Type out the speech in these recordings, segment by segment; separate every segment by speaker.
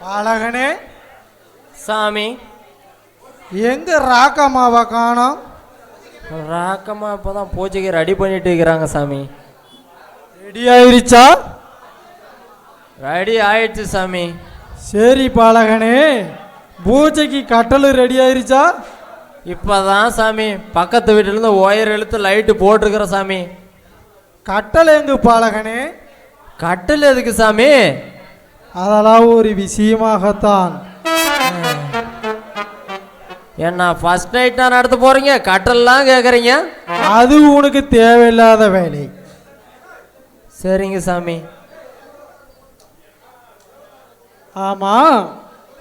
Speaker 1: அழகனே.
Speaker 2: சாமி.
Speaker 1: எங்க ராக்கம்மாவை காணோம்?
Speaker 2: ராக்கம்மா இப்போ தான் பூஜைக்கு ரெடி பண்ணிட்டு இருக்கிறாங்க சாமி.
Speaker 1: ரெடி ஆயிருச்சா?
Speaker 2: ரெடி ஆயிடுச்சு சாமி.
Speaker 1: சரி பாலகனே பூஜைக்கு கட்டல் ரெடி ஆயிருச்சா?
Speaker 2: இப்போதான் சாமி பக்கத்து வீட்டிலேருந்து ஒயர் இழுத்து லைட்டு போட்டிருக்கிற சாமி.
Speaker 1: கட்டல் எங்கு பாலகனே
Speaker 2: கட்டில் எதுக்கு சாமி?
Speaker 1: அதெல்லாம் ஒரு விஷயமாகத்தான்.
Speaker 2: என்ன ஃபர்ஸ்ட் நைட் நான் நடத்த போறீங்க? கட்டல்லாம் கேட்குறீங்க
Speaker 1: அது உனக்கு தேவையில்லாத வேலை.
Speaker 2: சரிங்க சாமி.
Speaker 1: ஆமா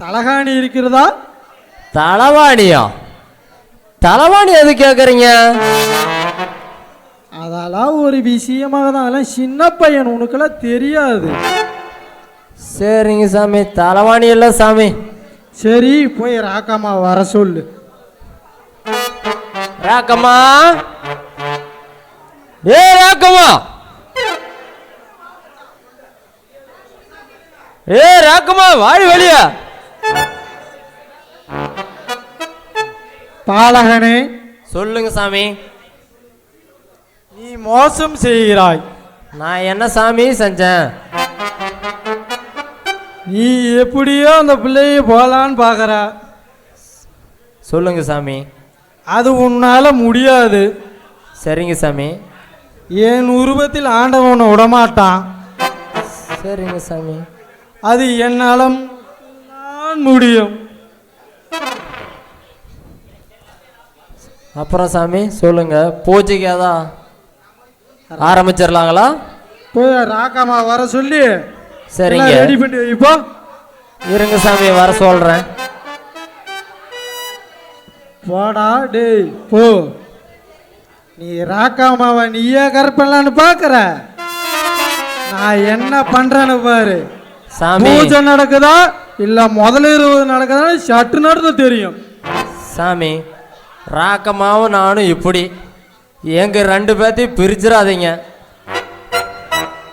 Speaker 1: தலகாணி இருக்கிறதா?
Speaker 2: தலவாணியா? தலவாணி எது கேட்குறீங்க
Speaker 1: அதெல்லாம் ஒரு விஷயமாக தான் அதெல்லாம் சின்ன பையன் உனக்கெல்லாம் தெரியாது.
Speaker 2: சரிங்க சாமி. தலவாணி இல்லை சாமி.
Speaker 1: சரி போய் ராக்கம்மா வர சொல்லு.
Speaker 2: ராக்கம்மா? ஏ ராக்கம்மா. ஏ ராக்கம்மா வாடி வெளியா.
Speaker 1: பாலகனே.
Speaker 2: சொல்லுங்க சாமி.
Speaker 1: நீ மோசம் செய்கிறாய்.
Speaker 2: நான் என்ன சாமி செஞ்சேன்?
Speaker 1: நீ எப்படியோ அந்த பிள்ளைய போலான்னு பார்க்கற.
Speaker 2: சொல்லுங்க சாமி.
Speaker 1: அது உன்னால முடியாது.
Speaker 2: சரிங்க சாமி.
Speaker 1: என் உருவத்தில் ஆண்டவனை விடமாட்டான்.
Speaker 2: சரிங்க சாமி.
Speaker 1: அது என்னால நான் முடியும்.
Speaker 2: அப்புறம் சாமி சொல்லுங்க. பூஜைக்கு அதான் ஆரம்பிச்சிடலாங்களா?
Speaker 1: போய் ராக்கம்மா வர சொல்லி
Speaker 2: சரிங்க.
Speaker 1: ரெடி பண்ணி வைப்போ
Speaker 2: இருங்க சாமி வர சொல்றேன்.
Speaker 1: போடா டேய் போ. நீ ராக்காமாவை நீயே கற்பலான்னு பார்க்கற நான் என்ன பண்றேன்னு பாரு.
Speaker 2: சாமி.
Speaker 1: பூஜை நடக்குதா? இல்ல முதல்ல இருபது நடக்குதா? சட்டு நடந்து தெரியும்.
Speaker 2: சாமி ராக்கமாவும் நானும் இப்படி. எங்க ரெண்டு பேர்த்தையும் பிரிச்சிடாதீங்க.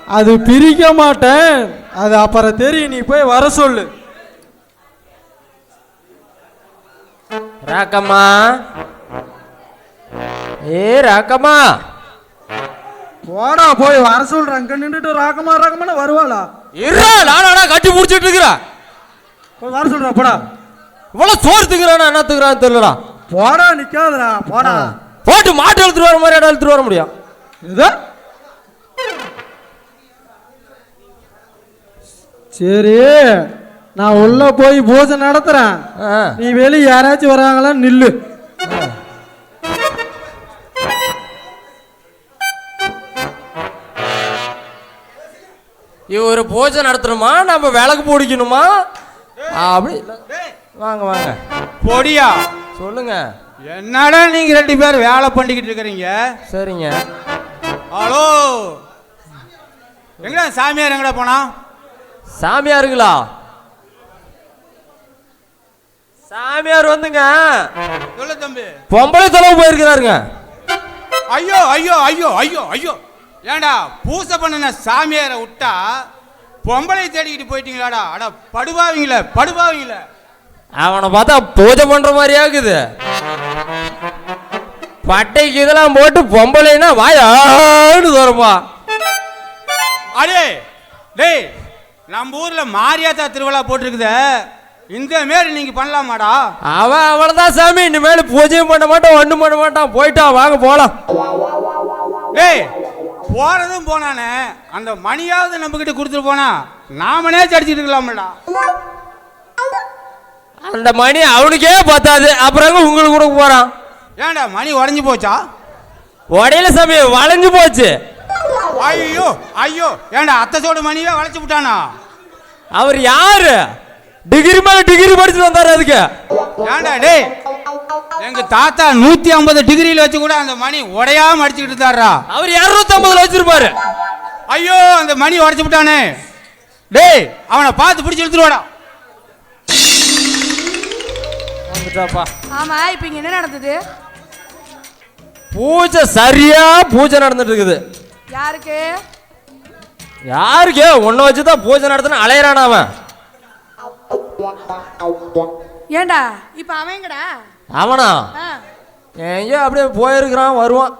Speaker 1: அது பிரிக்க மாட்டேன். அது அப்புறம் தெரியும் நீ போய் வர சொல்லு.
Speaker 2: ராக்கம்மா. ஏ ராக்கம்மா.
Speaker 1: போடா போய் வர சொல்றேன் அங்க நின்றுட்டு ராக்கமா ராக்கமான வருவாளா?
Speaker 2: இருடா நானாடா கட்டி முடிச்சிட்டு இருக்கிறேன்
Speaker 1: போய் வர சொல்றேன் போடா.
Speaker 2: இவ்வளவு சோறு திங்கிறானா என்ன திங்கிறான்னு தெரியலடா.
Speaker 1: போடா நிக்காதடா போடா.
Speaker 2: போட்டு மாட்டு எழுத்துட்டு வர மாதிரி இடம் எழுத்துட்டு வர முடியும்?
Speaker 1: இது சரி நான் உள்ள போய் பூஜை நடத்துறேன்.
Speaker 2: ஆ,
Speaker 1: நீ வெளியே யாராச்சும் வராங்களா நில்லு.
Speaker 2: இவர் பூஜை நடத்தணுமா? நம்ம விளக்கு பிடிக்கணுமா? அப்படி. வாங்க வாங்க.
Speaker 3: பொடியா?
Speaker 2: சொல்லுங்க.
Speaker 3: என்னடா நீங்க ரெண்டு பேர் வேலை பண்ணிக்கிட்டு இருக்கிறீங்க?
Speaker 2: சரிங்க.
Speaker 3: ஹலோ? எங்கடா சாமியார் எங்கடா போனா
Speaker 2: சாமியாருங்களா? சாமியார் வந்துங்க.
Speaker 3: சொல்லு தம்பி.
Speaker 2: பொம்பளை தொலைவு போயிருக்கிறாருங்க.
Speaker 3: ஐயோ ஐயோ ஐயோ ஐயோ ஐயோ. ஏன்டா பூசை பண்ணின சாமியாரை விட்டா பொம்பளை தேடிக்கிட்டு போயிட்டீங்களாடா? அட படுபாவீங்களே படுபாவீங்களே
Speaker 2: அவனை பார்த்தா பூஜை பண்ற மாதிரியா இருக்குது பட்டைக்கு இதெல்லாம் போட்டு பொம்பளைன்னா வாயாடு தரப்பா
Speaker 3: அடே டேய் நம்ம ஊர்ல மாரியாத்தா திருவிழா போட்டிருக்குதே. இந்த மாரி நீங்க பண்ணலாமாடா?
Speaker 2: அவன் அவ்வளவுதான் சாமி இனிமேல் பூஜையும் பண்ண மாட்டான் ஒண்ணும் பண்ண மாட்டான் போயிட்டான் வாங்க போலாம்.
Speaker 3: டேய் போறதும் போனானே. அந்த மணியாவது நம்ம கிட்ட கொடுத்துட்டு போனா நாமனே அடிச்சிட்டு இருக்கலாம்டா
Speaker 2: அந்த மணி அவனுக்கே பத்தாது. அப்புறம் உங்களுக்கு கொடுக்க போறான்?
Speaker 3: ஏன்டா மணி உடஞ்சி போச்சா?
Speaker 2: உடையில சாமி வளைஞ்சு போச்சு.
Speaker 3: ஐயோ ஐயோ ஏன்டா அத்தை சோடு மணியே வளைச்சு விட்டானா?
Speaker 2: அவர் யாரு? டிகிரி மேல டிகிரி படிச்சுட்டு வந்தாரு அதுக்கு.
Speaker 3: ஏன்டா டேய் எங்க தாத்தா நூத்தி ஐம்பது டிகிரியில் வச்சு கூட அந்த மணி உடையாம அடிச்சுக்கிட்டு இருந்தாரா
Speaker 2: அவர் இருநூத்தி ஐம்பதுல வச்சிருப்பாரு.
Speaker 3: ஐயோ அந்த மணி உடைச்சு விட்டானே. டேய் அவனை பார்த்து பிடிச்சி இழுத்துருவாடா.
Speaker 2: வந்துட்டாப்பா.
Speaker 4: ஆமா இப்போ இங்க என்ன நடந்தது?
Speaker 2: பூஜை சரியா பூஜை நடந்துட்டு இருக்குது.
Speaker 4: யாருக்கு?
Speaker 2: யாருக்கே? உன்னை வச்சு தான் பூஜை நடத்தின அலையிறான் அவன்.
Speaker 4: ஏண்டா? இப்ப அவங்கடா
Speaker 2: அவனா. எங்கேயோ அப்படியே போயிருக்கிறான் வருவான்.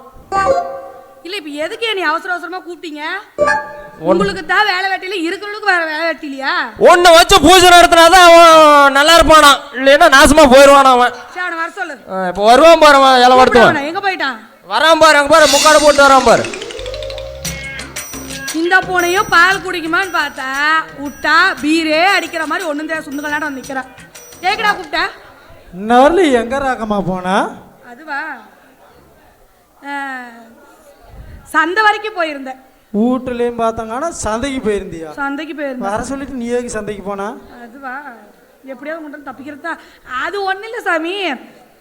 Speaker 4: இல்ல இப்ப எதுக்கு நீ அவசர அவசரமா கூப்பிட்டீங்க? உங்களுக்கு தான் வேலை வெட்டில இருக்கிறவங்களுக்கு வேற வேலை வெட்டிலையா
Speaker 2: உன்னை வச்சு பூஜை நடத்தினாதான் அவன் நல்லா இருப்பானா? இல்லைன்னா நாசமா போயிடுவான் அவன்?
Speaker 4: சரி அவனை வர சொல்லு.
Speaker 2: இப்போ வருவான் பாரு அவன் இலை
Speaker 4: கூப்பிடு
Speaker 2: வடுத்துவான்
Speaker 4: அவனை, எங்க போயிட்டான்?
Speaker 2: வரான் பாரு அங்க பாரு முக்காடு போட்டு வரான் பாரு.
Speaker 4: இந்த பூனையும் பால் குடிக்குமான்னு பார்த்தா விட்டா பீரே அடிக்கிற மாதிரி ஒண்ணும் தெரியாது. சுண்டுகளாட வந்து நிக்கிறான் கேக்குடா கூப்பிட்ட?
Speaker 1: இன்ன வரல எங்க ராக்கமா போனா?
Speaker 4: அதுவா? சந்தை வரைக்கும் போயிருந்தேன்.
Speaker 1: வீட்டுலயும் பார்த்தாங்கன்னா சந்தைக்கு போயிருந்தியா?
Speaker 4: சந்தைக்கு போயிருந்தேன்.
Speaker 1: வர சொல்லிட்டு நீ எதுக்கு சந்தைக்கு போனா?
Speaker 4: அதுவா? எப்படியாவது கொண்டு தப்பிக்கிறதா அது ஒன்றும் இல்லை சாமி.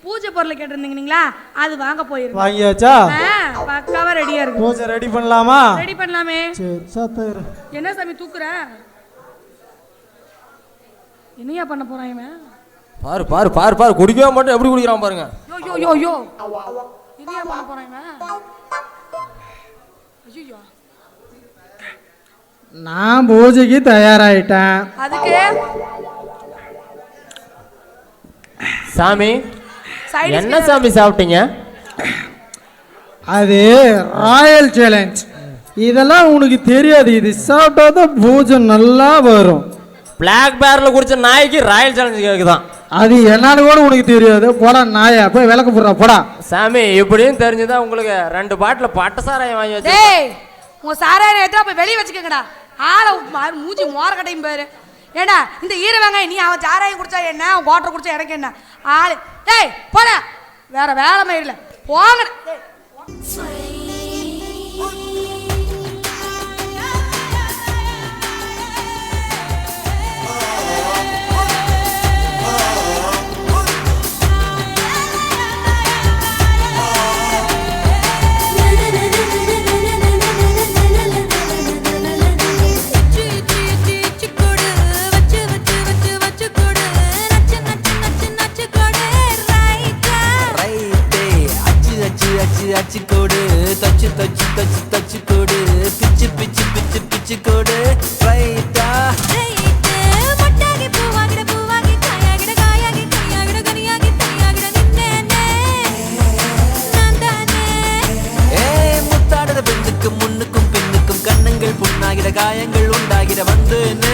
Speaker 4: பூஜை பொருளை கேட்டிருந்தீங்களா அது வாங்க போயிருந்தேன்
Speaker 1: வாங்கியாச்சா?
Speaker 4: ஆ, பக்காவா ரெடியா இருக்கு.
Speaker 1: பூஜை ரெடி பண்ணலாமா?
Speaker 4: ரெடி பண்ணலாமே.
Speaker 1: சரி
Speaker 4: என்ன சாமி தூக்குற? என்னையா பண்ண போறான் இவன்?
Speaker 2: பாரு பாரு பாரு பாரு. குடிக்கவே மாட்டேன். எப்படி குடிக்கிறான் பாருங்க.
Speaker 4: யோ யோ யோ யோ. என்னையா பண்ண போறான் இவன்? ஐயோ
Speaker 1: நான் பூஜைக்கு தயாராயிட்டேன்.
Speaker 4: அதுக்கு?
Speaker 2: சாமி என்ன சாமி சாப்பிட்டீங்க?
Speaker 1: அது ராயல் சேலஞ்ச் இதெல்லாம் உனக்கு தெரியாது. இது சாப்பிட்டா தான் பூஜை நல்லா வரும்.
Speaker 2: பிளாக் பேர்ல குடிச்ச நாய்க்கு ராயல் சேலஞ்ச் கேக்குதான்.
Speaker 1: அது என்னன்னு கூட உனக்கு தெரியாது. போடா நாயா. போய் விளக்கு போடுறா. போடா.
Speaker 2: சாமி இப்படியும் தெரிஞ்சுதான் உங்களுக்கு ரெண்டு பாட்டில் பட்ட சாராயம் வாங்கி வச்சு
Speaker 4: டேய் உன் சாராயிரம் எடுத்து அப்ப வெளிய வச்சுக்கங்கடா. ஆளை மாறு, மூஞ்சி மோர கட்டையும் பாரு. ஏண்டா இந்த ஈர வெங்காயம் நீ அவன் சாராயம் குடிச்சா என்ன? அவன் வாட்டர் குடிச்சா எனக்கு என்ன? ஆளு. டேய் போட. வேற வேலை மயிரில் போங்க
Speaker 5: தச்சு தச்சு தச்சு தச்சு கோடு. பிச்சு பிச்சு பிச்சு பிச்சு கோடு. ரைட்டா முன்னுக்கும் பின்னுக்கும் கண்ணங்கள் புண்ணாகிற காயங்கள் உண்டாகிற வந்தேன்னு